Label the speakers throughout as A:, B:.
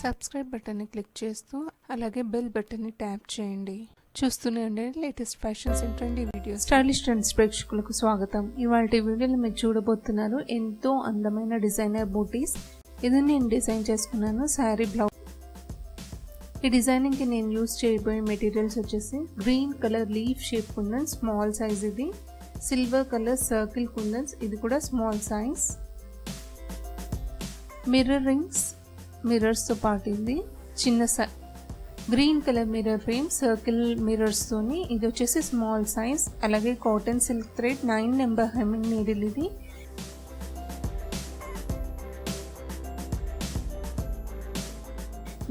A: Subscribe బటన్ని click చేస్తూ అలాగే బెల్ బటన్ని ట్యాప్ చేయండి. చూస్తూనే ఉండండి latest fashions and trendy videos. Stylish trends ప్రేక్షకులకు స్వాగతం. ఇవాళ వీడియోలో మీరు చూడబోతున్నారు ఎంతో అందమైన డిజైనర్ బూటీస్. ఇది నేను డిజైన్ చేసుకున్నాను శారీ బ్లౌజ్ ఈ డిజైనింగ్కి నేను యూస్ చేయబోయే మెటీరియల్స్ వచ్చేసి green colour leaf shape kundans small size ఇది. సిల్వర్ కలర్ సర్కిల్ కుందన్స్ ఇది కూడా స్మాల్ సైజ్. మిర్రర్ రింగ్స్ మిర్రర్స్తో పాటు ఇది చిన్న సై green colour mirror frame circle మిర్రర్స్తోని ఇది వచ్చేసి స్మాల్ సైజ్ అలాగే cotton silk thread nine number hemming needle ఇది.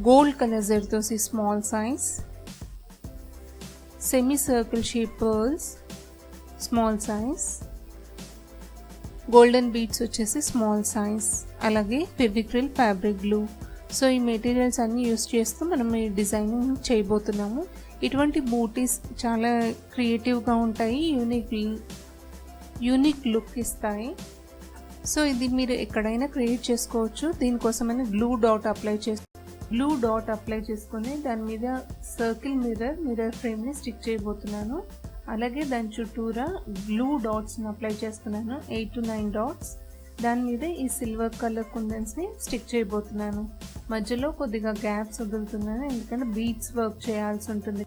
A: Gold colour zardosi small size semi circle shape pearls small size golden beads వచ్చేసి small size అలాగే ఫెవిక్రిల్ ఫ్యాబ్రిక్ గ్లూ. సో ఈ materials అన్నీ use చేస్తూ మనం ఈ డిజైనింగ్ చేయబోతున్నాము. ఇటువంటి బూటీస్ చాలా క్రియేటివ్గా ఉంటాయి యూనిక్ యూనిక్ లుక్ ఇస్తాయి. సో ఇది మీరు ఎక్కడైనా క్రియేట్ చేసుకోవచ్చు. దీనికోసమైనా గ్లూ డాట్ అప్లై చేసి గ్లూ డాట్ అప్లై చేసుకుని దాని మీద సర్కిల్ మిర్రర్ మిర్రర్ ఫ్రేమ్ని స్టిక్ చేయబోతున్నాను. అలాగే దాని చుట్టూరా గ్లూ డాట్స్ని అప్లై చేస్తున్నాను ఎయిట్ టు నైన్ డాట్స్. దాని మీద ఈ సిల్వర్ కలర్ కుందన్స్ని స్టిక్ చేయబోతున్నాను. మధ్యలో కొద్దిగా గ్యాప్స్ వదులుతున్నాను ఎందుకంటే బీట్స్ వర్క్ చేయాల్సి ఉంటుంది.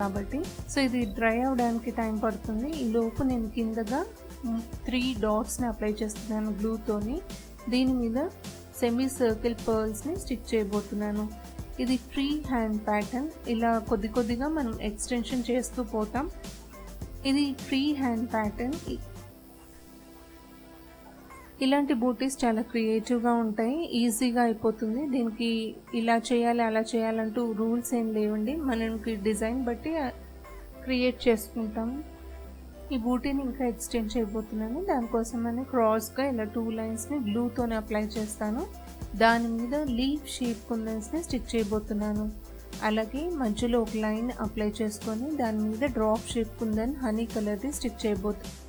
A: కాబట్టి సో ఇది డ్రై అవ్వడానికి టైం పడుతుంది. ఈ లోపు నేను కిందగా త్రీ డాట్స్ని అప్లై చేస్తున్నాను గ్లూతోని దీని మీద సెమీ సర్కిల్ పర్ల్స్ని స్టిక్ చేయబోతున్నాను. ఇది ఫ్రీ హ్యాండ్ ప్యాటర్న్ ఇలా కొద్ది కొద్దిగా మనం ఎక్స్టెన్షన్ చేస్తూ పోతాం. ఇది ఫ్రీ హ్యాండ్ ప్యాటర్న్ ఇలాంటి బూటీస్ చాలా క్రియేటివ్గా ఉంటాయి ఈజీగా అయిపోతుంది. దీనికి ఇలా చేయాలి అలా చేయాలంటూ రూల్స్ ఏం లేవండి. మనకి డిజైన్ బట్టి క్రియేట్ చేసుకుంటాం. ఈ బూటీని ఇంకా ఎక్స్టెండ్ చేయబోతున్నాను. దానికోసం అని క్రాస్గా ఇలా టూ లైన్స్ని గ్లూతోనే అప్లై చేస్తాను. దాని మీద లీఫ్ షేప్ కుందన్స్ని స్టిక్ చేయబోతున్నాను. అలాగే మధ్యలో ఒక లైన్ అప్లై చేసుకొని దాని మీద డ్రాప్ షేప్ కుందన్ హనీ కలర్ది స్టిక్ చేయబోతున్నాను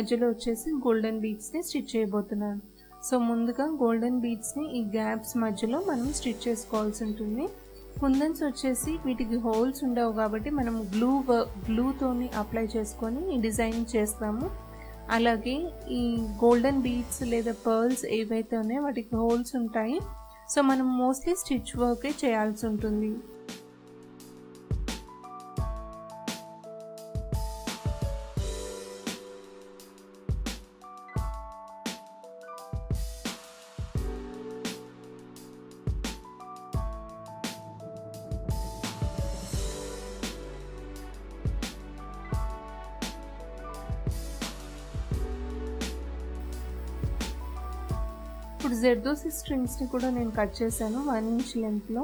A: మధ్యలో వచ్చేసి గోల్డెన్ బీడ్స్ని స్టిచ్ చేయబోతున్నాను. సో ముందుగా గోల్డెన్ బీడ్స్ని ఈ గ్యాప్స్ మధ్యలో మనం స్టిచ్ చేసుకోవాల్సి ఉంటుంది. కుందన్స్ వచ్చేసి వీటికి హోల్స్ ఉండవు కాబట్టి మనం గ్లూ గ్లూతోని అప్లై చేసుకొని డిజైన్ చేస్తాము. అలాగే ఈ గోల్డెన్ బీడ్స్ లేదా పర్ల్స్ ఏవైతే ఉన్నాయో వాటికి హోల్స్ ఉంటాయి. సో మనం మోస్ట్లీ స్టిచ్ వర్కే చేయాల్సి ఉంటుంది. ఇప్పుడు జెర్దోసి స్ట్రింగ్స్ని కూడా నేను కట్ చేశాను వన్ ఇంచ్ లెంత్లో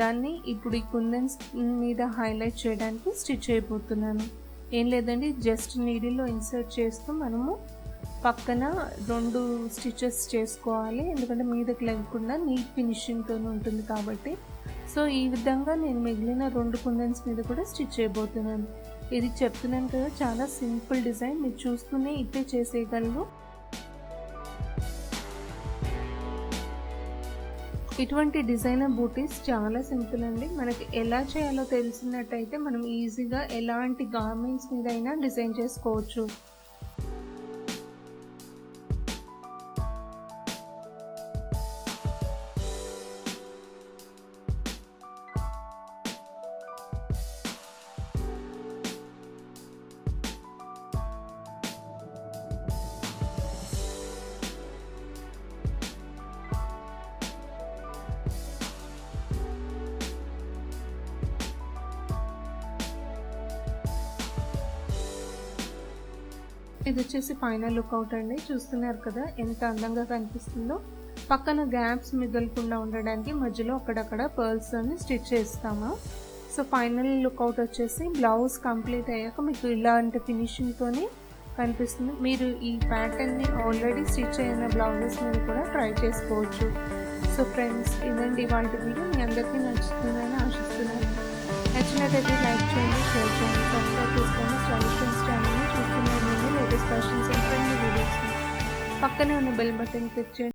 A: దాన్ని ఇప్పుడు ఈ కుందన్స్ మీద హైలైట్ చేయడానికి స్టిచ్ అయిపోతున్నాను. ఏం లేదండి జస్ట్ నీడిల్లో ఇన్సర్ట్ చేస్తూ మనము పక్కన రెండు స్టిచెస్ చేసుకోవాలి. ఎందుకంటే మీదకి లేకుండా నీట్ ఫినిషింగ్తో ఉంటుంది కాబట్టి. సో ఈ విధంగా నేను మిగిలిన రెండు కుందన్స్ మీద కూడా స్టిచ్ చేయబోతున్నాను ఇది చెప్తున్నాను కదా చాలా సింపుల్ డిజైన్ మీరు చూస్తూనే ఇట్టే చేసేయగలరు. ఇటువంటి డిజైనర్ బూటీస్ చాలా సింపుల్ అండి. మనకి ఎలా చేయాలో తెలిసినట్టయితే మనం ఈజీగా ఎలాంటి గార్మెంట్స్ మీద అయినా డిజైన్ చేసుకోవచ్చు. ఇది వచ్చేసి ఫైనల్ లుక్ అవుట్ అండి. చూస్తున్నారు కదా ఎంత అందంగా కనిపిస్తుందో. పక్కన గ్యాప్స్ మిగలకుండా ఉండడానికి మధ్యలో అక్కడక్కడ పర్ల్స్ అని స్టిచ్ చేస్తాము. సో ఫైనల్ లుక్అవుట్ వచ్చేసి బ్లౌజ్ కంప్లీట్ అయ్యాక మీకు ఇలాంటి ఫినిషింగ్తోనే కనిపిస్తుంది. మీరు ఈ ప్యాటర్న్ని ఆల్రెడీ స్టిచ్ అయిన బ్లౌజెస్ మీద కూడా ట్రై చేసుకోవచ్చు. సో ఫ్రెండ్స్ ఇదండి ఇవాళ వీడియో. మీ అందరికీ నచ్చుతుందని ఆశిస్తున్నాను. నచ్చినట్టయితే లైక్ చేయండి షేర్ చేయండి సబ్స్క్రైబ్ చేసుకోండి. స్టైలిష్ ఛానల్ని లేటెస్ట్ ఫ్యాషన్స్ అండ్ ట్రెండ్ వీడియోస్ని పక్కనే ఉన్న బెల్ బటన్ క్లిక్ చేయండి.